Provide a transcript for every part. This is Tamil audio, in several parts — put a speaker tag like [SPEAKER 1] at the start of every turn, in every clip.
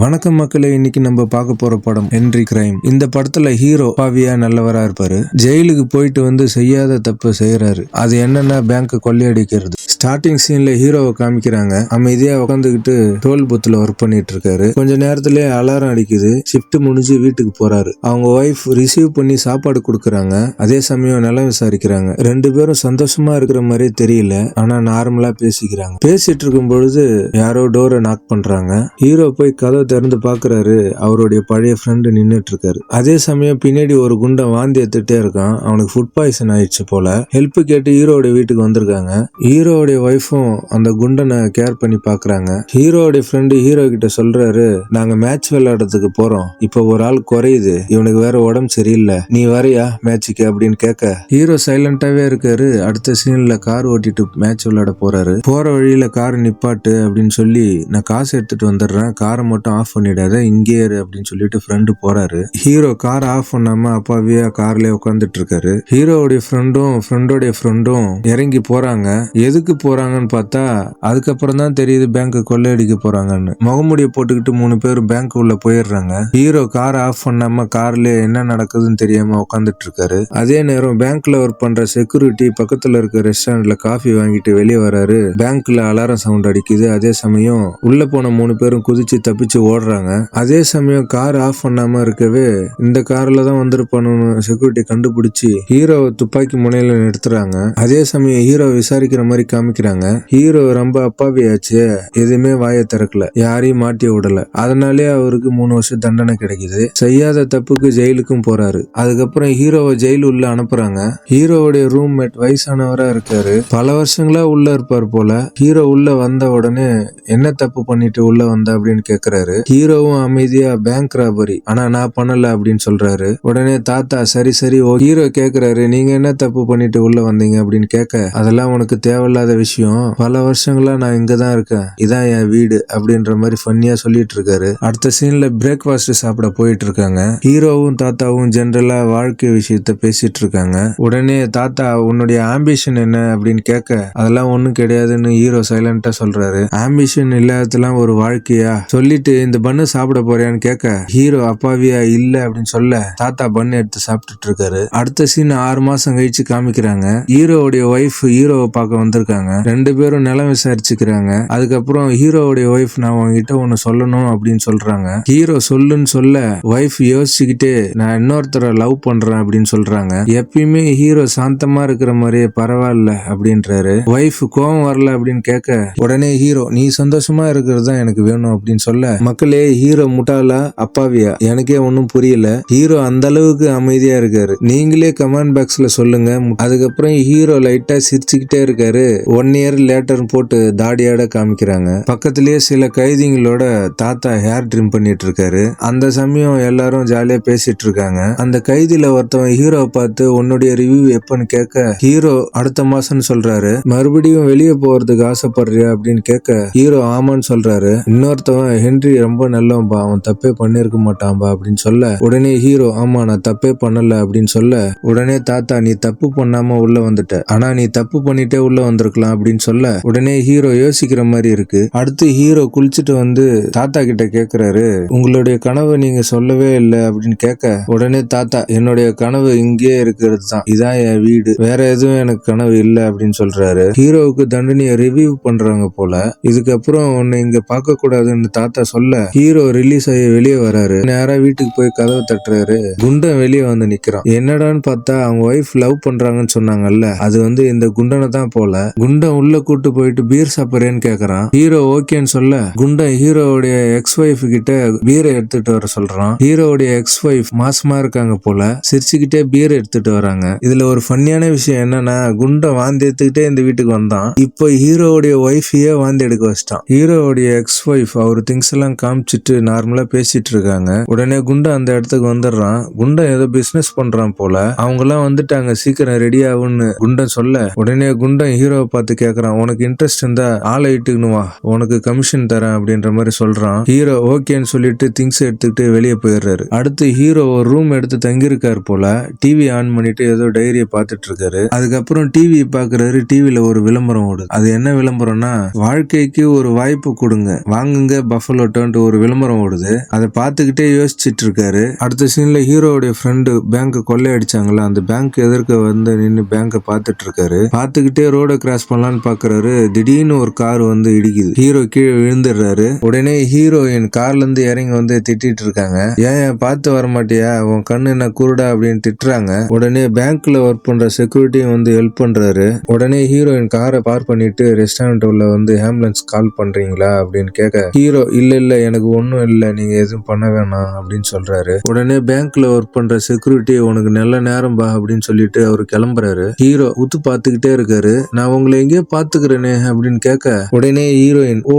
[SPEAKER 1] வணக்கம் மக்களே இன்னைக்கு நம்ம பார்க்க போற படம் என்ட்ரி கிரைம் இந்த படத்துல ஹீரோ பாவியா நல்லவரா இருப்பாரு. ஜெயிலுக்கு போயிட்டு வந்து செய்யாத தப்பு செய்யறாரு அது என்னன்னா பேங்க் கொள்ளையடிக்கிறது. ஸ்டார்டிங் சீன்ல ஹீரோவை காமிக்கிறாங்க. அமைதியா உட்காந்துக்கிட்டு டோல் புத்துல ஒர்க் பண்ணிட்டு இருக்காரு கொஞ்ச நேரத்துல அலாரம் அடிக்குது. ஷிஃப்ட் முடிஞ்சு வீட்டுக்கு போறாரு. அவங்க ஒய்ஃப் ரிசீவ் பண்ணி சாப்பாடு கொடுக்குறாங்க. அதே சமயம் நிலம் விசாரிக்கிறாங்க. ரெண்டு பேரும் சந்தோஷமா இருக்கிற மாதிரியே தெரியல. ஆனா நார்மலா பேசிக்கிறாங்க. பேசிட்டு இருக்கும் பொழுது யாரோ டோரை நாக் பண்றாங்க. ஹீரோ போய் கதவை திறந்து பாக்குறாரு. அவருடைய பழைய ஃப்ரெண்டு நின்றுட்டு இருக்காரு அதே சமயம் பின்னாடி ஒரு குண்டை வாந்தி எடுத்துட்டே இருக்கான். அவனுக்கு ஃபுட் பாய்சன் ஆயிடுச்சு போல. ஹெல்ப் கேட்டு ஹீரோட வீட்டுக்கு வந்திருக்காங்க. ஹீரோடைய ஒய்ஃபும் அந்த குண்டனை கேர் பண்ணி பாக்குறாங்க ஹீரோடைய ஃப்ரெண்டு ஹீரோ கிட்ட சொல்றாரு நாங்க மேட்ச் விளையாடுறதுக்கு போறோம். இப்போ ஒரு ஆள் குறையுது. இவனுக்கு வேற உடம்பு சரியில்லை. நீ வரையா மேட்சுக்கு அப்படின்னு கேட்க ஹீரோ சைலண்டாவே இருக்காரு. அடுத்த சீன்ல கார் ஓட்டிட்டு மேட்ச் விளையாட போறாரு. போற வழியில கார் நிப்பாட்டு அப்படின்னு சொல்லி நான் காசு எடுத்துட்டு வந்துடுறேன். காரை மட்டும் ஆஃப் பண்ணிடாத. இங்கே இரு. அப்படின்னு சொல்லிட்டு ஃப்ரெண்டு போறாரு. ஹீரோ கார் ஆஃப் பண்ணாம அப்பாவியா கார்லயே உட்காந்துட்டு இருக்காரு. ஹீரோவுடைய ஃப்ரெண்டும் ஃப்ரெண்டோடைய ஃப்ரெண்டும் இறங்கி போறாங்க. எதுக்கு போறாங்கன்னு பார்த்தா அதுக்கப்புறம் தான் தெரியுது பேங்க் கொள்ளையடிக்க போறாங்கன்னு. முகமுடியை போட்டுக்கிட்டு மூணு பேர் பேங்க் உள்ள போயிடுறாங்க. ஹீரோ கார் ஆஃப் பண்ணாம கார்ல என்ன நடக்குதுன்னு தெரியாம உட்காந்துட்டு இருக்காரு அதே நேரம் பேங்க்ல ஒர்க் பண்ற செக்யூரிட்டி பக்கத்துல இருக்க ரெஸ்டாரண்ட்ல காஃபி வாங்கிட்டு வெளியே வராரு. பேங்க்ல அலாரம் சவுண்ட் அடிக்குது. அதே சமயம் உள்ள போன மூணு பேரும் குதிச்சு தப்பிச்சு ஓடுறாங்க. அதே சமயம் கார் ஆஃப் பண்ணாம இருக்கவே இந்த கார்ல தான் வந்திருப்பானு செக்யூரிட்டி கண்டுபிடிச்சு ஹீரோவை துப்பாக்கி முனையில நிறுத்துறாங்க. அதே சமயம் ஹீரோ விசாரிக்கிற மாதிரி காமிக்கிறாங்க. ஹீரோ ரொம்ப அப்பாவியாச்சு. எதுவுமே வாயை திறக்கல. யாரையும் மாட்டி விடல. அதனாலே அவருக்கு மூணு வருஷம் தண்டனை கிடைக்குது. செய்யாத தப்புக்கு ஜெயிலுக்கும் போறாரு. அதுக்கப்புறம் ஹீரோவை ஜெயில் உள்ள அனுப்புறாங்க. ஹீரோவுடைய ரூம்மேட் வயசானவரா இருக்காரு. பல வருஷங்களா உள்ள இருப்பார் போல. ஹீரோ உள்ள வந்த உடனே என்ன தப்பு பண்ணிட்டு உள்ள வந்த அப்படின்னு கேக்குறாரு. ஹீரோவும் அமைதியா பேங்க் ராபரி ஆனா நான் பண்ணல அப்படின்னு சொல்றாரு. உடனே தாத்தா சரி சரி ஓ ஹீரோ கேக்குறாரு நீங்க என்ன தப்பு பண்ணிட்டு உள்ள வந்தீங்க? அப்படின்னு கேட்க அதெல்லாம் உனக்கு தேவையில்லாத விஷயம். பல வருஷங்களா நான் இங்க தான் இருக்கேன். இதான் என் வீடு அப்படின்ற மாதிரி ஃபன்னியா சொல்லிட்டு இருக்காரு அடுத்த சீன்ல பிரேக்ஃபாஸ்ட் சாப்பிட போயிட்டு இருக்காங்க ஹீரோவும் தாத்தாவும் ஜென்ரலா வாழ்க்கை விஷயத்த பேசிட்டு இருக்காங்க உடனே தாத்தா உன்னுடைய ஆம்பிஷன் என்ன? அப்படின்னு கேட்க அதெல்லாம் ஒண்ணும் கிடையாதுன்னு ஹீரோ சைலண்டா சொல்றாரு. ஆம்பிஷன் இல்லாததெல்லாம் ஒரு வாழ்க்கையா? சொல்லிட்டு இந்த பண்ணு சாப்பிட போறியான்னு கேட்க ஹீரோ அப்பாவியா இல்ல அப்படின்னு சொல்ல தாத்தா பண்ணு எடுத்து சாப்பிட்டுட்டு இருக்காரு அடுத்த சீன் ஆறு மாசம் கழிச்சு காமிக்கிறாங்க. ஹீரோவுடைய ஒய்ஃப் ஹீரோவை பார்க்க வந்திருக்காங்க. ரெண்டு பேரும் நிலம் விசாரிச்சுக்கிறாங்க. அதுக்கப்புறம் ஹீரோவுடைய ஒய்ஃப் நான் உங்ககிட்ட ஒன்னு சொல்லணும் அப்படின்னு சொல்றாங்க. ஹீரோ சொல்லுன்னு சொல்ல ஒய்ஃப் யோசிச்சுக்கிட்டே நான் இன்னொருத்தரை லவ் பண்றேன் அப்படின்னு சொல்றாங்க. எப்பயுமே ஹீரோ சாந்தமா இருக்கிற மாதிரியே பரவாயில்ல அப்படின்றாரு. ஒய்ஃப் கோவம் வரல அப்படின்னு கேட்க உடனே ஹீரோ நீ சந்தோஷமா இருக்கிறது தான் எனக்கு வேணும் அப்படின்னு சொல்ல மக்களே ஹீரோ முட்டாளா? அப்பாவியா? எனக்கே ஒன்றும் புரியல. ஹீரோ அந்த அளவுக்கு அமைதியா இருக்காரு. நீங்களே கமெண்ட் பாக்ஸ்ல சொல்லுங்க. அதுக்கப்புறம் ஹீரோ லைட்டா சிரிச்சுக்கிட்டே இருக்காரு. ஒன் இயர் லேட்டர் போட்டு தாடியாட காமிக்கிறாங்க. பக்கத்திலேயே சில கைதிங்களோட தாத்தா ஹேர் ட்ரிம் பண்ணிட்டு இருக்காரு அந்த சமயம் எல்லாரும் ஜாலியா பேசிட்டு இருக்காங்க அந்த கைதியில ஒருத்தவன் ஹீரோவை பார்த்து உன்னுடைய ரிவ்யூ எப்பன்னு கேட்க ஹீரோ அடுத்த மாசம்னு சொல்றாரு. மறுபடியும் வெளியே போறதுக்கு ஆசைப்படுறியா? அப்படின்னு கேட்க ஹீரோ ஆமான்னு சொல்றாரு. இன்னொருத்தவன் ஹென்றி ரொம்ப நல்லவன்பா அவன் தப்பே பண்ணிருக்க மாட்டான்பா அப்படின்னு சொல்ல உடனே ஹீரோ ஆமா நான் தப்பே பண்ணல அப்படின்னு சொல்ல உடனே தாத்தா நீ தப்பு பண்ணாம உள்ள வந்துட்ட. ஆனா நீ தப்பு பண்ணிட்டே உள்ள வந்திருக்கலாம். அப்படின்னு சொல்ல உடனே ஹீரோ யோசிக்கிற மாதிரி இருக்கு. அடுத்து ஹீரோ குளிச்சுட்டு வந்து தாத்தா கிட்ட கேக்குறாரு உங்களுடைய கனவை நீங்க சொல்லவே இல்லை அப்படின்னு கேட்க உடனே தாத்தா என்னுடைய கனவு இங்கேயே இருக்கிறது தான். இதான் என் வீடு. வேற எதுவும் எனக்கு கனவு இல்லை அப்படின்னு சொல்றாரு. ஹீரோவுக்கு தண்டனையை ரிவியூ பண்றாங்க போல இதுக்கப்புறம் உன்னை இங்க பார்க்க கூடாதுன்னு தாத்தா சொல்ல ஹீரோ ரிலீஸ் ஆகி வெளியே வராரு. நேரா வீட்டுக்கு போய் கதவை தட்டுறாரு. குண்டன் வெளியே வந்து நிக்கிறான். என்னடான்னு பார்த்தா அவங்க ஒய்ஃப் லவ் பண்றாங்கன்னு சொன்னாங்கல்ல. அது வந்து இந்த குண்டனை தான் போல. குண்டன் உள்ள கூட்டு போயிட்டு பீர் சாப்பிட்றேன்னு கேக்குறான். ஹீரோ ஓகேன்னு சொல்ல குண்டன் ஹீரோவுடைய எக்ஸ் ஒய்ஃப் கிட்ட பீரை எடுத்துட்டு வர சொல்றான். ஹீரோவுடைய எக்ஸ் ஒய்ஃப் மாசமா இருக்காங்க போல சிரிச்சுக்கிட்டே பீர் எடுத்துட்டு வராங்க. இதுல ஒரு ஃபன்னியான விஷயம் என்னன்னா குண்டன் வாந்தி எடுத்துக்கிட்டே இந்த வீட்டுக்கு வந்தான். இப்போ ஹீரோவுடைய ஒய்ஃபையே வாந்தி எடுக்க வச்சிட்டான். ஹீரோவுடைய எக்ஸ் ஒய்ஃப் அவர் திங்ஸ் எல்லாம் காமிச்சிட்டு நார்மலா பேசிட்டு இருக்காங்க. உடனே குண்டா அந்த இடத்துக்கு வந்துடுறான். குண்டன் ஏதோ பிசினஸ் பண்றான் போல. அவங்க எல்லாம் வந்துட்டாங்க சீக்கிரம் ரெடி ஆகும்னு குண்டன் சொல்ல. உடனே குண்டன் ஹீரோவை பார்த்து கேட்குறான் உனக்கு இன்ட்ரெஸ்ட் இருந்தா ஆளை இட்டுக்கணும் வா. உனக்கு கமிஷன் தரேன் அப்படின்ற மாதிரி சொல்றான். ஹீரோ ஓகேன்னு சொல்லிட்டு திங்ஸ் எடுத்துக்கிட்டு வெளியே போயிடுறாரு. அடுத்து ஹீரோ ஒரு ரூம் எடுத்து தங்கியிருக்காரு போல. டிவி ஆன் பண்ணிட்டு ஏதோ டைரியை பார்த்துட்டு இருக்காரு. அதுக்கப்புறம் டிவி பாக்குறாரு டிவியில ஒரு விளம்பரம் ஓடுது. அது என்ன விளம்பரம்னா வாழ்க்கைக்கு ஒரு வாய்ப்பு கொடுங்க. வாங்குங்க பஃபலோ ஒரு விளம்பரம் ஓடுது. அதை பார்த்துக்கிட்டே யோசிச்சுட்டு இருக்காரு. அடுத்த சீன்ல ஹீரோவுடைய ஃப்ரெண்டு பேங்க் கொள்ளையடிச்சாங்களா அந்த பேங்க் எதிர்க்க வந்து நின்று பேங்கை பார்த்துட்டு இருக்காரு. பார்த்துக்கிட்டே ரோடை கிராஸ் பண்ணலான்னு பாக்குறாரு. திடீர்னு ஒரு கார் வந்து இடிக்குது. ஹீரோ கீழே விழுந்துடுறாரு. உடனே ஹீரோயின் கார்ல இருந்து இறங்கி வந்து திட்டிட்டு இருக்காங்க. ஏன் ஏன் பார்த்து வர மாட்டியா? உன் கண்ணு என்ன குருடா? அப்படின்னு திட்டுறாங்க. உடனே பேங்க்ல ஒர்க் பண்ற செக்யூரிட்டியும் வந்து ஹெல்ப் பண்றாரு. உடனே ஹீரோயின் காரை பார்க் பண்ணிட்டு ரெஸ்டாரண்ட் உள்ள வந்து ஆம்புலன்ஸ் கால் பண்றீங்களா? அப்படின்னு கேட்க ஹீரோ இல்ல இல்ல எனக்கு ஒன்றும் இல்லை. நீங்க எதுவும் பண்ண வேணாம். அப்படின்னு சொல்றாரு. உடனே பேங்க்ல ஒர்க் பண்ற செக்யூரிட்டி உனக்கு நல்ல நேரம் பா அப்படின்னு சொல்லிட்டு அவர் கிளம்புறாரு. ஹீரோ உத்து பார்த்துக்கிட்டே இருக்காரு. நான் உங்களை எங்கேயோ பாத்துக்கிறேனே அப்படின்னு கேட்க உடனே ஹீரோயின் ஓ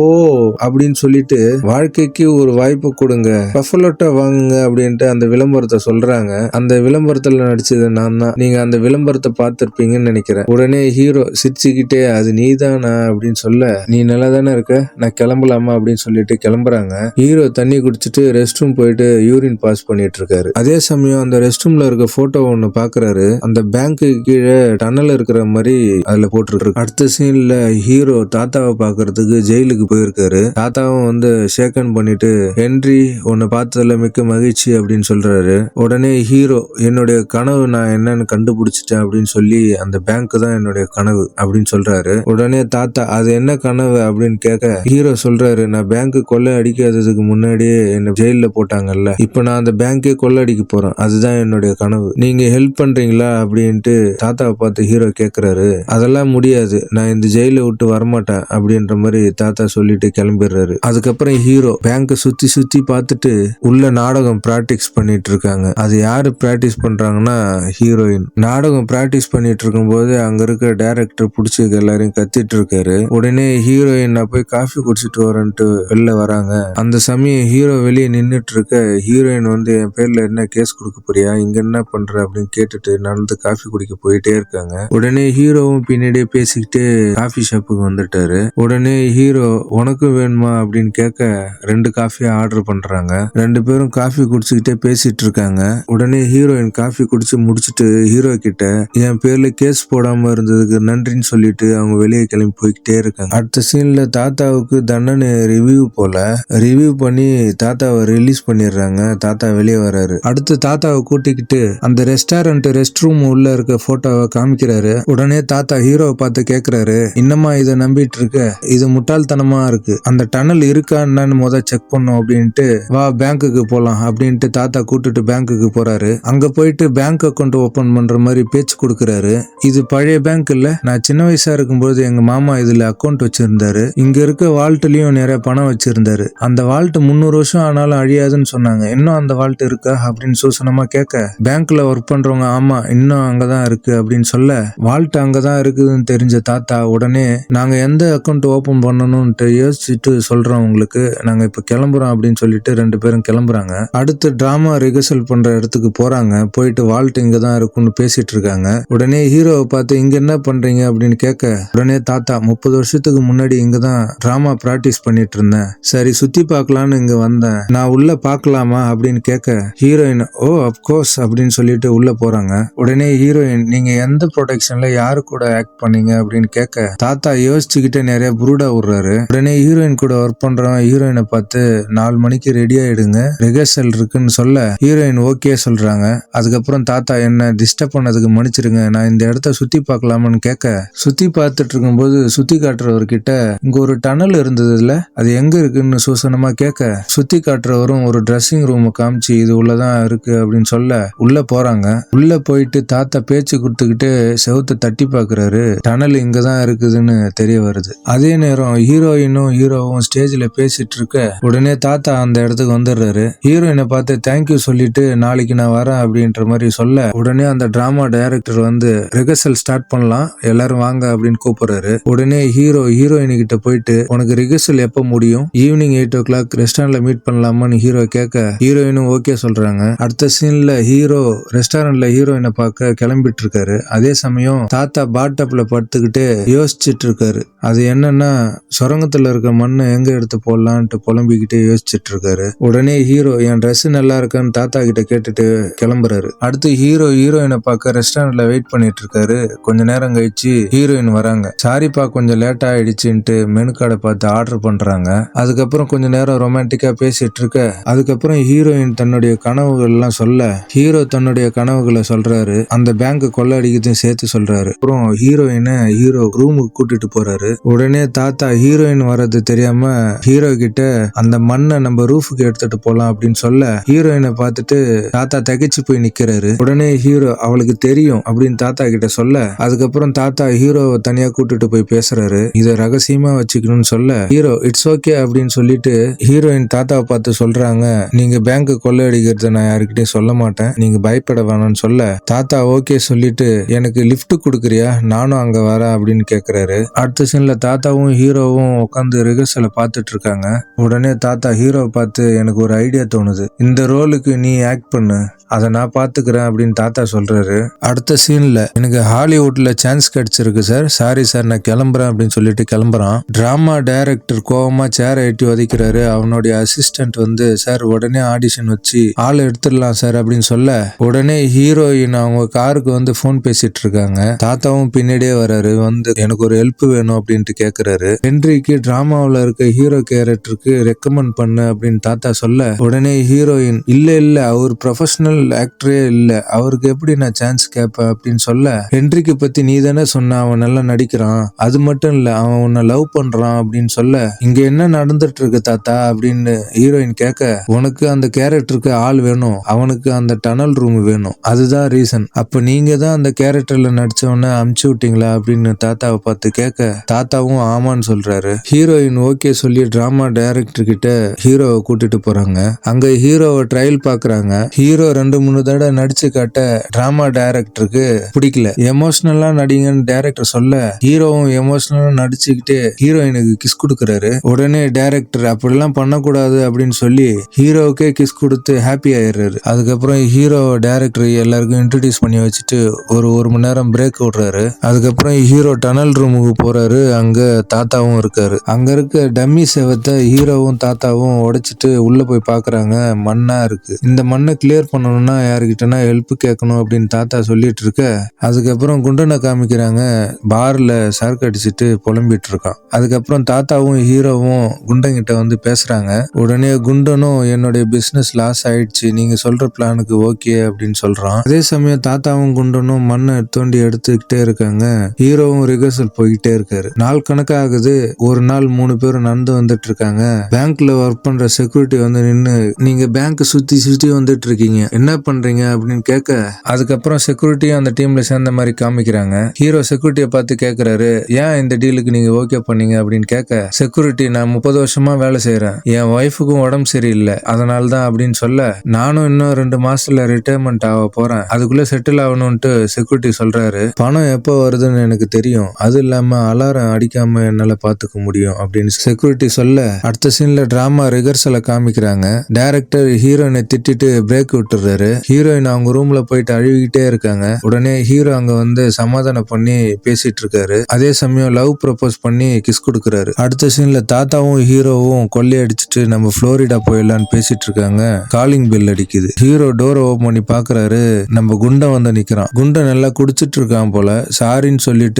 [SPEAKER 1] அப்படின்னு சொல்லிட்டு வாழ்க்கைக்கு ஒரு வாய்ப்பு கொடுங்க. பஃபலோட்டா வாங்குங்க அப்படின்ட்டு அந்த விளம்பரத்தை சொல்றாங்க. அந்த விளம்பரத்துல நடிச்சது நான் தான். நீங்க அந்த விளம்பரத்தை பார்த்திருப்பீங்கன்னு நினைக்கிறேன். உடனே ஹீரோ சிரிச்சுக்கிட்டே அது நீதானா? அப்படின்னு சொல்ல நீ நல்லா தானே இருக்க? நான் கிளம்பலாமா? அப்படின்னு சொல்லிட்டு கிளம்புறாங்க. ஹீரோ தண்ணி குடிச்சிட்டு ரெஸ்ட் ரூம் போயிட்டு யூரின் பாஸ் பண்ணிட்டு இருக்காரு. அதே சமயம் அந்த ரெஸ்ட் ரூம்ல இருக்க போட்டோ ஒன்னு பாக்குறாரு. அந்த பேங்க்கு கீழே டனல் இருக்கிற மாதிரி அதுல போட்டிருக்கு அடுத்த சீன்ல ஹீரோ தாத்தாவை பாக்குறதுக்கு ஜெயிலுக்கு போயிருக்காரு. தாத்தாவும் வந்து ஷேக்கன் பண்ணிட்டு ஹென்றி உன்னை பார்த்ததுல மிக்க மகிழ்ச்சி அப்படின்னு சொல்றாரு. உடனே ஹீரோ என்னுடைய கனவு நான் என்னன்னு கண்டுபிடிச்சிட்டேன் அப்படின்னு சொல்லி அந்த பேங்க் தான் என்னுடைய கனவு அப்படின்னு சொல்றாரு. உடனே தாத்தா அது என்ன கனவு? அப்படின்னு கேட்க ஹீரோ சொல்றாரு நான் பேங்க் கொள்ளை அடிக்காததுக்கு முன்னாடியே என்ன ஜெயில போட்டாங்கல்ல. இப்போ நான் அந்த பேங்கே கொள்ளை அடிக்க போறேன். அதுதான் என்னுடைய கனவு. நீங்க ஹெல்ப் பண்றீங்களா? அப்படின்ட்டு தாத்தாவை பார்த்து ஹீரோ கேக்குறாரு. அதெல்லாம் முடியாது. நான் இந்த ஜெயில விட்டு வரமாட்டேன் அப்படின்ற மாதிரி தாத்தா சொல்லிட்டு கிளம்பிடுறாரு. அதுக்கப்புறம் ஹீரோ பேங்க் சுத்தி சுத்தி பார்த்துட்டு உள்ள நாடகம் பிராக்டிஸ் பண்ணிட்டு இருக்காங்க. அது யாரு பிராக்டிஸ் பண்றாங்கன்னா ஹீரோயின் நாடகம் பிராக்டிஸ் பண்ணிட்டு இருக்கும்போது அங்க இருக்க டைரக்டர் பிடிச்சி எல்லாரையும் கத்திட்டு இருக்காரு. உடனே ஹீரோயின் நான் போய் காஃபி குடிச்சிட்டு வரேன்ட்டு வெளில வராங்க. அந்த சமயம் ஹீரோ வெளியே நின்றுட்டு இருக்க ஹீரோயின் வந்து என் பேர்ல என்ன கேஸ் கொடுக்க போறியா? இங்க என்ன பண்ற? அப்படின்னு கேட்டுட்டு நடந்து காஃபி குடிக்க போயிட்டே இருக்காங்க. உடனே ஹீரோவும் பின்னாடியே பேசிக்கிட்டு காஃபி ஷாப்புக்கு வந்துட்டாரு. உடனே ஹீரோ உனக்கும் வேணுமா? அப்படின்னு கேட்க ரெண்டு காஃபியா ஆர்டர் பண்றாங்க. ரெண்டு பேரும் காஃபி குடிச்சுக்கிட்டே பேசிட்டு இருக்காங்க. உடனே ஹீரோயின் காஃபி குடிச்சு முடிச்சிட்டு ஹீரோ கிட்ட என் பேர்ல கேஸ் போடாம இருந்ததுக்கு நன்றின்னு சொல்லிட்டு அவங்க வெளியே கிளம்பி போய்கிட்டே இருக்காங்க. அடுத்த சீன்ல தாத்தாவுக்கு தண்டனை ரிவ்யூ போல ரிவ்யூ பண்ணி தாத்தாவை ரிலீஸ் பண்ணிடுறாங்க. தாத்தா வெளியே வராரு. அடுத்து தாத்தாவை கூட்டிக்கிட்டு அந்த ரெஸ்டாரண்ட் ரெஸ்ட் ரூம் உள்ள இருக்க போட்டோவை காமிக்கிறாரு. உடனே தாத்தா ஹீரோவை பார்த்து கேக்குறாரு. இன்னமா இதை நம்பிட்டு இருக்க இது முட்டாள்தனமா இருக்கு. அந்த டனல் இருக்கா என்னன்னு முத செக் பண்ணோம் அப்படின்ட்டு வா பேங்க்குக்கு போலாம் அப்படின்ட்டு தாத்தா கூட்டிட்டு பேங்க்குக்கு போறாரு. அங்க போயிட்டு பேங்க் அக்கௌண்ட் ஓபன் பண்ற மாதிரி பேச்சு கொடுக்கறாரு. இது பழைய பேங்க் இல்ல. நான் சின்ன வயசா இருக்கும்போது எங்க மாமா இதுல அக்கௌண்ட் வச்சிருந்தாரு. இங்க இருக்க வால்ட்லயும் நிறைய பணம் வச்சிருந்தாரு. அந்த வால்ட் முந்நூறு வருஷம் ஆனாலும் அழியாதுன்னு சொன்னாங்க. இன்னும் அந்த வால்ட் இருக்கா? அப்படின்னு சூசனமா கேட்க பேங்க்ல ஒர்க் பண்றவங்க ஆமா இன்னும் அங்கதான் இருக்கு அப்படின்னு சொல்ல வால்ட் அங்கதான் இருக்குதுன்னு தெரிஞ்ச தாத்தா உடனே நாங்கள் எந்த அக்கௌண்ட் ஓப்பன் பண்ணணும்ன்ட்டு யோசிச்சுட்டு சொல்கிறோம் உங்களுக்கு. நாங்கள் இப்போ கிளம்புறோம் அப்படின்னு சொல்லிட்டு ரெண்டு பேரும் கிளம்புறாங்க. அடுத்து ட்ராமா ரிகர்சல் பண்ணுற இடத்துக்கு போகிறாங்க போயிட்டு வால்ட் இங்கே தான் இருக்கும்னு பேசிட்டு இருக்காங்க. உடனே ஹீரோவை பார்த்து இங்கே என்ன பண்ணுறீங்க அப்படின்னு கேட்க உடனே தாத்தா முப்பது வருஷத்துக்கு முன்னாடி இங்கே தான் ட்ராமா ப்ராக்டிஸ் பண்ணிட்டு இருந்தேன். சரி சுற்றி பார்க்கலான்னு இங்கே வந்தேன். நான் உள்ளே பார்க்கலாமா? அப்படின்னு கேட்க ஹீரோயின் ஓ அப்கோர்ஸ் அப்படின்னு சொல்லிட்டு உள்ளே போகிறாங்க உடனே ஹீரோயின் நீங்கள் எந்த ப்ரொடக்ஷனில் யாரு கூட ஆக்ட் பண்ணீங்க? அப்படின்னு கேட்க தாத்தா யோசிச்சுக்கிட்டே நிறைய புருடா விடுறாரு. உடனே ஹீரோயின் கூட ஒர்க் பண்றவன் ஹீரோயினை பார்த்து நாலு மணிக்கு ரெடி ஆயிடுங்க ரிஹர்சல் இருக்குன்னு சொல்ல ஹீரோயின் ஓகே சொல்றாங்க. அதுக்கப்புறம் தாத்தா என்ன டிஸ்டர்ப் பண்ணதுக்கு மன்னிச்சிருங்க நான் இந்த இடத்த சுத்தி பார்க்கலாமான்னு கேட்க சுத்தி பார்த்துட்டு இருக்கும்போது சுத்தி காட்டுறவர்கிட்ட இங்க ஒரு டனல் இருந்ததுல அது எங்க இருக்குன்னு சூசனமா கேட்க சுத்தி காட்டுறவரும் ஒரு ட்ரெஸ்ஸிங் ரூம் காமிச்சு இது உள்ளதான் இருக்கு அப்படின்னு சொல்ல உள்ள போறாங்க. உள்ள போயிட்டு தாத்தா பேச்சு கொடுத்துக்கிட்டு செவுத்த தட்டி பாக்குறாரு டனல் இங்கே தான் இருக்குதுன்னு தெரிய வருது. அதே நேரம் ஹீரோயினும் ஹீரோவும் ஸ்டேஜ்ல பேசிட்டு இருக்க உடனே தாத்தா அந்த இடத்துக்கு வந்துடுறாரு. ஹீரோயினை பார்த்து தேங்க்யூ சொல்லிட்டு நாளைக்கு நான் வரேன் அப்படின்ற மாதிரி சொல்ல உடனே அந்த டிராமா டைரக்டர் வந்து ரிகர்சல் ஸ்டார்ட் பண்ணலாம். எல்லாரும் வாங்க அப்படின்னு கூப்பிடுறாரு. உடனே ஹீரோ ஹீரோயின் கிட்ட போயிட்டு உனக்கு ரிகர்சல் எப்போ முடியும்? ஈவினிங் எயிட் ஓ கிளாக் ரெஸ்டாரண்ட்ல மீட் பண்ணலாமான்னு ஹீரோ கேட்க ஹீரோயினும் ஓகே சொல்றாங்க. அடுத்த சீன்ல ஹீரோ ரெஸ்டாரண்ட்ல ஹீரோயினை பார்க்க கிளம்பிட்டு இருக்காரு அதே சமயம் தாத்தா பாட்டப்ல படுத்துக்கிட்டு உட்காந்துக்கிட்டு யோசிச்சுட்டு இருக்காரு அது என்னன்னா சுரங்கத்துல இருக்க மண்ணை எங்க எடுத்து போடலான்ட்டு புலம்பிக்கிட்டே யோசிச்சுட்டு இருக்காரு உடனே ஹீரோ என் ட்ரெஸ் நல்லா இருக்கான்னு தாத்தா கிட்ட கேட்டுட்டு கிளம்புறாரு. அடுத்து ஹீரோ ஹீரோயினை பார்க்க ரெஸ்டாரண்ட்ல வெயிட் பண்ணிட்டு இருக்காரு கொஞ்ச நேரம் கழிச்சு ஹீரோயின் வராங்க. சாரிப்பா கொஞ்சம் லேட் ஆயிடுச்சுன்ட்டு மெனு கார்டை பார்த்து ஆர்டர் பண்றாங்க. அதுக்கப்புறம் கொஞ்ச நேரம் ரொமான்டிக்கா பேசிட்டு இருக்க அதுக்கப்புறம் ஹீரோயின் தன்னுடைய கனவுகள் எல்லாம் சொல்ல ஹீரோ தன்னுடைய கனவுகளை சொல்றாரு. அந்த பேங்க் கொள்ளடிக்கிறதையும் சேர்த்து சொல்றாரு. அப்புறம் ஹீரோயினை ஹீரோ ரூமுக்கு கூட்டிட்டு போறாரு. உடனே தாத்தா ஹீரோயின் வர்றது தெரியாம ஹீரோ கிட்ட அந்த மண்ணை நம்ம ரூஃபுக்கு எடுத்துட்டு போலாம் அப்படின்னு சொல்ல ஹீரோயினை பார்த்துட்டு தாத்தா தகைச்சு போய் நிக்கிறாரு. உடனே ஹீரோ அவளுக்கு தெரியும் அப்படின்னு தாத்தா கிட்ட சொல்ல அதுக்கப்புறம் தாத்தா ஹீரோவை தனியா கூட்டிட்டு போய் பேசுறாரு. இதை ரகசியமா வச்சுக்கணும்னு சொல்ல ஹீரோ இட்ஸ் ஓகே அப்படின்னு சொல்லிட்டு ஹீரோயின் தாத்தாவை பார்த்து சொல்றாங்க நீங்க பேங்க் கொள்ளையடிக்கிறத நான் யாருக்கிட்டையும் சொல்ல மாட்டேன். நீங்க பயப்பட வேணாம்னு சொல்ல. தாத்தா ஓகே சொல்லிட்டு எனக்கு லிப்ட் கொடுக்குறியா? நானும் அங்க வரேன் அப்படின்னு கேட்குறாரு அடுத்த சீன்ல தாத்தாவும் ஹீரோவும் உட்காந்து ரிஹர்சலை பார்த்துட்டு இருக்காங்க உடனே தாத்தா ஹீரோவை பார்த்து எனக்கு ஒரு ஐடியா தோணுது. இந்த ரோலுக்கு நீ ஆக்ட் பண்ணு. அதை நான் பார்த்துக்கிறேன் அப்படின்னு தாத்தா சொல்றாரு. அடுத்த சீன்ல எனக்கு ஹாலிவுட்ல சான்ஸ் கிடைச்சிருக்கு சார் சாரி சார் நான் கிளம்புறேன் அப்படின்னு சொல்லிட்டு கிளம்புறான். டிராமா டைரக்டர் கோவமா சேரை எட்டி உதைக்கிறாரு அவனுடைய அசிஸ்டன்ட் வந்து சார் உடனே ஆடிஷன் வச்சு ஆள் எடுத்துடலாம் சார் அப்படின்னு சொல்ல உடனே ஹீரோயின் அவங்க காருக்கு வந்து ஃபோன் பேசிட்டு இருக்காங்க தாத்தாவும் பின்னாடியே வராரு. வந்து எனக்கு ஒரு ஹெல்ப் வேணும் அப்படின்ட்டு கேக்குறாரு. ஹென்ரிக்கு டிராமாவில் இருக்க ஹீரோ கேரக்டருக்கு ரெக்கமெண்ட் பண்ணு அப்படின்னு தாத்தா சொல்ல உடனே ஹீரோயின் இல்லை இல்லை அவர் ப்ரொஃபஷனல் ஆக்டரே இல்லை. அவருக்கு எப்படி நான் சான்ஸ் கேட்பேன் அப்படின்னு சொல்ல ஹென்ரிக்கு பற்றி நீ தானே சொன்ன அவன் நல்லா நடிக்கிறான். அது மட்டும் இல்லை அவன் உன்னை லவ் பண்ணுறான் அப்படின்னு சொல்ல இங்கே என்ன நடந்துட்டு இருக்கு தாத்தா? அப்படின்னு ஹீரோயின் கேட்க உனக்கு அந்த கேரக்டருக்கு ஆள் வேணும். அவனுக்கு அந்த டனல் ரூம் வேணும். அதுதான் ரீசன் அப்போ நீங்கள் தான் அந்த கேரக்டரில் நடிச்சவன அமுச்சு விட்டீங்களா? அப்படின்னு தாத்தாவை பார்த்து கேட்க தாத்தாவும் ஆமான்னு சொல்றாரு. ஹீரோயின் ஓகே சொல்லி டிராமா டைரக்டர் கிட்ட ஹீரோவை கூட்டிட்டு போறாங்க. அங்க ஹீரோவை ட்ரையல் பாக்குறாங்க. ஹீரோ ரெண்டு மூணு தடவை நடிச்சு காட்ட டிராமா டைரக்டருக்கு பிடிக்கல. எமோஷனலா நடிங்கன்னு டைரக்டர் சொல்ல ஹீரோவும் எமோஷனலா நடிச்சுக்கிட்டே ஹீரோயினுக்கு கிஸ் கொடுக்கறாரு. உடனே டைரக்டர் அப்படிலாம் பண்ணக்கூடாது அப்படின்னு சொல்லி ஹீரோவுக்கே கிஸ் கொடுத்து ஹாப்பி ஆயிடுறாரு. அதுக்கப்புறம் ஹீரோ டைரக்டர் எல்லாருக்கும் இன்ட்ரடியூஸ் பண்ணி வச்சுட்டு ஒரு ஒரு மணி நேரம் பிரேக் விடுறாரு. அதுக்கப்புறம் ஹீரோ டனல் ரூமுக்கு போறாரு. அங்க தாத்தாவும் இருக்காரு. அங்க இருக்க டம்மி செவத்தை ஹீரோவும் தாத்தாவும் உடைச்சிட்டு உள்ள போய் பாக்குறாங்க. மண்ணா இருக்கு. இந்த மண்ணை கிளியர் பண்ணணும்னா யாருக்கிட்டனா ஹெல்ப் கேட்கணும் அப்படின்னு தாத்தா சொல்லிட்டு இருக்க. அதுக்கப்புறம் குண்டனை காமிக்கிறாங்க. பார்ல சரக்கு அடிச்சுட்டு புலம்பிட்டு இருக்கான். அதுக்கப்புறம் தாத்தாவும் ஹீரோவும் குண்டங்கிட்ட வந்து பேசுறாங்க. உடனே குண்டனும் என்னுடைய பிசினஸ் லாஸ் ஆயிடுச்சு. நீங்க சொல்ற பிளானுக்கு ஓகே அப்படின்னு சொல்றான். அதே சமயம் தாத்தாவும் குண்டனும் மண்ணை தோண்டி எடுத்துக்கிட்டே இருக்காங்க. ஹீரோ ஹீரோவும் ரிகர்சல் போய்கிட்டே இருக்காரு. நாள் கணக்காகுது. ஒரு நாள் மூணு பேரும் நடந்து வந்துட்டு இருக்காங்க பேங்க்ல ஒர்க் பண்ற செக்யூரிட்டி வந்து நின்று நீங்க பேங்க் சுத்தி சுத்தி வந்துட்டு இருக்கீங்க என்ன பண்றீங்க? அப்படின்னு கேட்க அதுக்கப்புறம் செக்யூரிட்டியும் அந்த டீம்ல சேர்ந்த மாதிரி காமிக்கிறாங்க. ஹீரோ செக்யூரிட்டியை பார்த்து கேக்குறாரு ஏன் இந்த டீலுக்கு நீங்க ஓகே பண்ணீங்க? அப்படின்னு கேட்க செக்யூரிட்டி நான் முப்பது வருஷமா வேலை செய்யறேன் என் ஒய்ஃபுக்கும் உடம்பு சரியில்லை. அதனால தான் அப்படின்னு சொல்ல நானும் இன்னும் ரெண்டு மாசத்துல ரிட்டையர்மெண்ட் ஆக போறேன். அதுக்குள்ள செட்டில் ஆகணும்ட்டு செக்யூரிட்டி சொல்றாரு. பணம் எப்போ வருதுன்னு எனக்கு தெரியும். அது இல்லாம அலாரம் அடிக்காம என்னால பாத்துக்க முடியும் அப்படின்னு செக்யூரிட்டி சொல்ல அடுத்த சீன்ல டிராமா ரிகர்சலை காமிக்கிறாங்க. டைரக்டர் ஹீரோயினை திட்டிட்டு பிரேக் விட்டுறாரு ஹீரோயின் அவங்க ரூம்ல போயிட்டு அழுகிட்டே இருக்காங்க. உடனே ஹீரோ அங்க வந்து சமாதானம் பண்ணி பேசிட்டு இருக்காரு. அதே சமயம் லவ் ப்ரப்போஸ் பண்ணி கிஸ் கொடுக்குறாரு. அடுத்த சீன்ல தாத்தாவும் ஹீரோவும் கொள்ளையடிச்சிட்டு நம்ம புளோரிடா போயிடலான்னு பேசிட்டு இருக்காங்க. காலிங் பெல் அடிக்குது. ஹீரோ டோரை ஓபன் பண்ணி பாக்குறாரு. நம்ம குண்டை வந்து நிக்கிறான். குண்டை நல்லா குடிச்சிட்டு இருக்கான் போல. சாரின்னு சொல்லிட்டு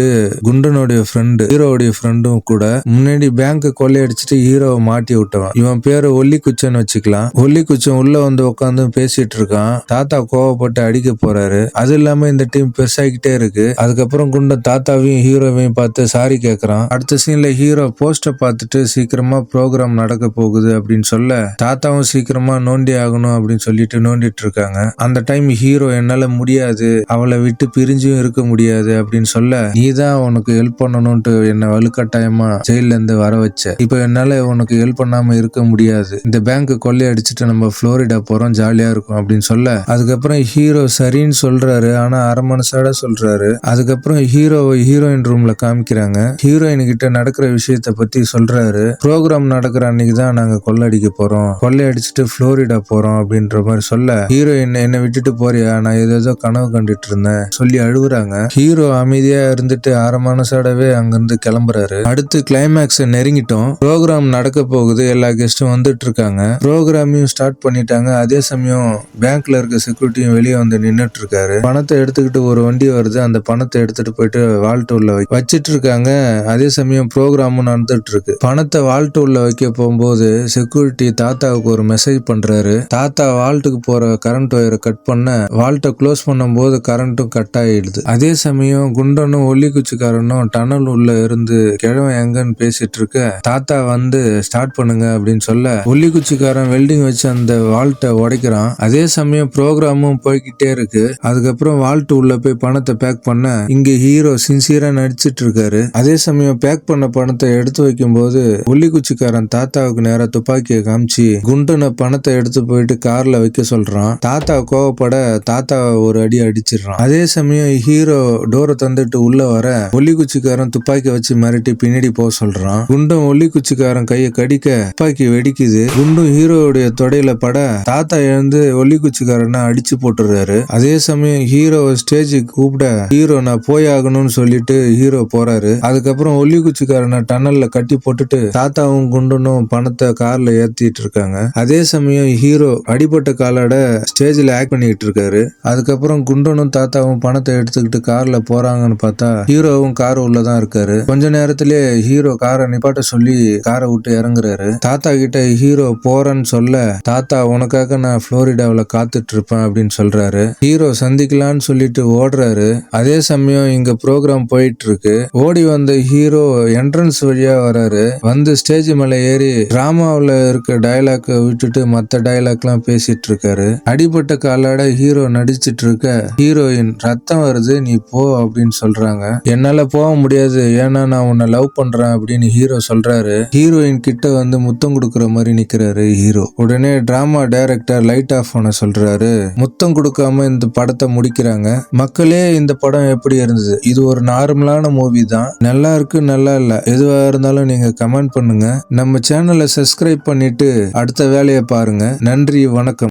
[SPEAKER 1] குண்டனுடைய ஃப்ரெண்டு ஹீரோவுடைய ஃப்ரெண்டும் கூட முன்னாடி பேங்க் கொள்ளையடிச்சிட்டு ஹீரோவை மாட்டி விட்டவன். இவன் பேரு ஒல்லி குச்சன் வச்சுக்கலாம். ஒல்லி குச்சன் உள்ள வந்து உட்காந்து பேசிட்டு இருக்கான். தாத்தா கோவப்பட்டு அடிக்க போறாரு. அது இல்லாம இந்த டீம் பெருசாகிட்டே இருக்கு. அதுக்கப்புறம் குண்டன் தாத்தாவையும் ஹீரோவையும் பார்த்து சாரி கேக்குறான். அடுத்த சீன்ல ஹீரோ போஸ்டர் பார்த்துட்டு சீக்கிரமா ப்ரோக்ராம் நடக்க போகுது அப்படின்னு சொல்ல தாத்தாவும் சீக்கிரமா நோண்டி ஆகணும் அப்படின்னு சொல்லிட்டு நோண்டிட்டு இருக்காங்க. அந்த டைம் ஹீரோ என்னால முடியாது. அவளை விட்டு பிரிஞ்சும் இருக்க முடியாது அப்படின்னு சொல்ல நீதான் உனக்கு ஹெல்ப் பண்ணணும்ட்டு என்ன வலுக்கட்டாயமா ஜெயில இருந்து வர வச்ச. இப்போ என்னால உனக்கு ஹெல்ப் பண்ணாம இருக்க முடியாது. இந்த பேங்க் கொள்ளையடிச்சிட்டு நம்ம புளோரிடா போறோம் ஜாலியா இருக்கும் அப்படின்னு சொல்ல. அதுக்கப்புறம் ஹீரோ சரின்னு சொல்றாரு ஆனா அரை மனசாட சொல்றாரு. அதுக்கப்புறம் ஹீரோவை ஹீரோயின் ரூம்ல காமிக்கிறாங்க. ஹீரோயின் கிட்ட நடக்கிற விஷயத்த பத்தி சொல்றாரு. ப்ரோக்ராம் நடக்கிற அன்னைக்கு தான் நாங்க கொள்ளடிக்க போறோம். கொள்ளையடிச்சிட்டு புளோரிடா போறோம் அப்படின்ற மாதிரி சொல்ல. ஹீரோயின் என்னை விட்டுட்டு போறியா? நான் ஏதோ கனவு கண்டுட்டு இருந்தேன். சொல்லி அழுகுறாங்க. ஹீரோ அமைதியா இருந்து இருந்துட்டு அரை மனசோடவே அங்கிருந்து கிளம்புறாரு. அடுத்து கிளைமேக்ஸ் நெருங்கிட்டோம். ப்ரோக்ராம் நடக்க போகுது. எல்லா கெஸ்டும் வந்துட்டு இருக்காங்க. ப்ரோக்ராமையும் ஸ்டார்ட் பண்ணிட்டாங்க. அதே சமயம் பேங்க்ல இருக்க செக்யூரிட்டியும் வெளியே வந்து நின்றுட்டு இருக்காரு. பணத்தை எடுத்துக்கிட்டு ஒரு வண்டி வருது. அந்த பணத்தை எடுத்துட்டு போயிட்டு வால்ட் உள்ள வை- வச்சிட்டு இருக்காங்க. அதே சமயம் ப்ரோக்ராமும் நடந்துட்டு இருக்கு. பணத்தை வால்ட் உள்ள வைக்க போகும்போது செக்யூரிட்டி தாத்தாவுக்கு ஒரு மெசேஜ் பண்றாரு. தாத்தா வால்ட்டுக்கு போற கரண்ட் ஒயரை கட் பண்ண வால்ட்டை க்ளோஸ் பண்ணும் போது கரண்ட்டும் கட் ஆயிடுது. அதே சமயம் குண்டனும் ஒளி குச்சிக்காரனும் டனல் உள்ள இருந்து கிழவன் எங்கன்னு பேசிட்டு இருக்க தாத்தா வந்து ஸ்டார்ட் பண்ணுங்க அப்படின்னு சொல்ல ஒல்லி குச்சிக்காரன் வெல்டிங் வச்சு அந்த வால்ட்டை உடைக்கிறான். அதே சமயம் ப்ரோக்ராமும் போய்கிட்டே இருக்கு. அதுக்கப்புறம் வால்ட் உள்ள போய் பணத்தை பேக் பண்ண இங்க ஹீரோ சின்சியரா நடிச்சிட்டு இருக்காரு. அதே சமயம் பேக் பண்ண பணத்தை எடுத்து வைக்கும்போது போது குச்சிக்காரன் தாத்தாவுக்கு நேரா துப்பாக்கியை காமிச்சு குண்டனை பணத்தை எடுத்து போயிட்டு கார்ல வைக்க சொல்றான். தாத்தா கோவப்பட தாத்தாவை ஒரு அடி அடிச்சிடுறான். அதே சமயம் ஹீரோ டோரை தந்துட்டு உள்ள வர ஒல்லி குச்சிக்காரன் துப்பாக்கி வச்சு மிரட்டி பின்னாடி போக சொல்றான். குண்டும் ஒல்லி குச்சிக்காரன் கையை கடிக்க துப்பாக்கி வெடிக்குது. குண்டும் ஹீரோவுடைய தொடையில பட தாத்தா எழுந்து ஒல்லி குச்சிக்காரனை அடிச்சு போட்டுறாரு. அதே சமயம் ஹீரோ ஸ்டேஜுக்கு கூப்பிட ஹீரோ நான் போய் ஆகணும்னு சொல்லிட்டு ஹீரோ போறாரு. அதுக்கப்புறம் ஒல்லி குச்சிக்காரனை டன்னல்ல கட்டி போட்டுட்டு தாத்தாவும் குண்டனும் பணத்தை கார்ல ஏத்திட்டு இருக்காங்க. அதே சமயம் ஹீரோ அடிபட்ட காலோட ஸ்டேஜ்ல ஆக்ட் பண்ணிட்டு இருக்காரு. அதுக்கப்புறம் குண்டனும் தாத்தாவும் பணத்தை எடுத்துக்கிட்டு கார்ல போறாங்கன்னு பார்த்தா ஹீரோவும் கார் உள்ளதான் இருக்காரு. கொஞ்ச நேரத்திலே ஹீரோ காரை நிப்பாட்ட சொல்லி காரை விட்டு இறங்குறாரு. தாத்தா கிட்ட ஹீரோ போறேன்னு சொல்ல தாத்தா உனக்காக நான் புளோரிடாவில் காத்துட்டு இருப்பேன் அப்படின்னு சொல்றாரு. ஹீரோ சந்திக்கலான்னு சொல்லிட்டு ஓடுறாரு. அதே சமயம் இங்க ப்ரோக்ராம் போயிட்டு இருக்கு ஓடி வந்த ஹீரோ என்ட்ரன்ஸ் வழியா வராரு. வந்து ஸ்டேஜ் மேல ஏறி டிராமாவில் இருக்க டயலாக் விட்டுட்டு மத்த டயலாக்லாம் பேசிட்டு இருக்காரு அடிபட்ட காலாட ஹீரோ நடிச்சிட்டு இருக்க ஹீரோயின் ரத்தம் வருது நீ போ அப்படின்னு சொல்றாங்க. என்னால போக முடியாது. ஏன்னா நான் உன்னை லவ் பண்றேன் அப்படின்னு ஹீரோ சொல்றாரு. ஹீரோயின் கிட்ட வந்து முத்தம் கொடுக்குற மாதிரி நிக்கிறாரு ஹீரோ உடனே டிராமா டைரக்டர் லைட் ஆஃப் பண்ண சொல்றாரு. முத்தம் கொடுக்காம இந்த படத்தை முடிக்கிறாங்க. மக்களே இந்த படம் எப்படி இருந்தது? இது ஒரு நார்மலான மூவி தான். நல்லா இருக்கு நல்லா இல்ல. எதுவா இருந்தாலும் நீங்க கமெண்ட் பண்ணுங்க. நம்ம சேனலை சப்ஸ்கிரைப் பண்ணிட்டு அடுத்த வேலையை பாருங்க. நன்றி வணக்கம்.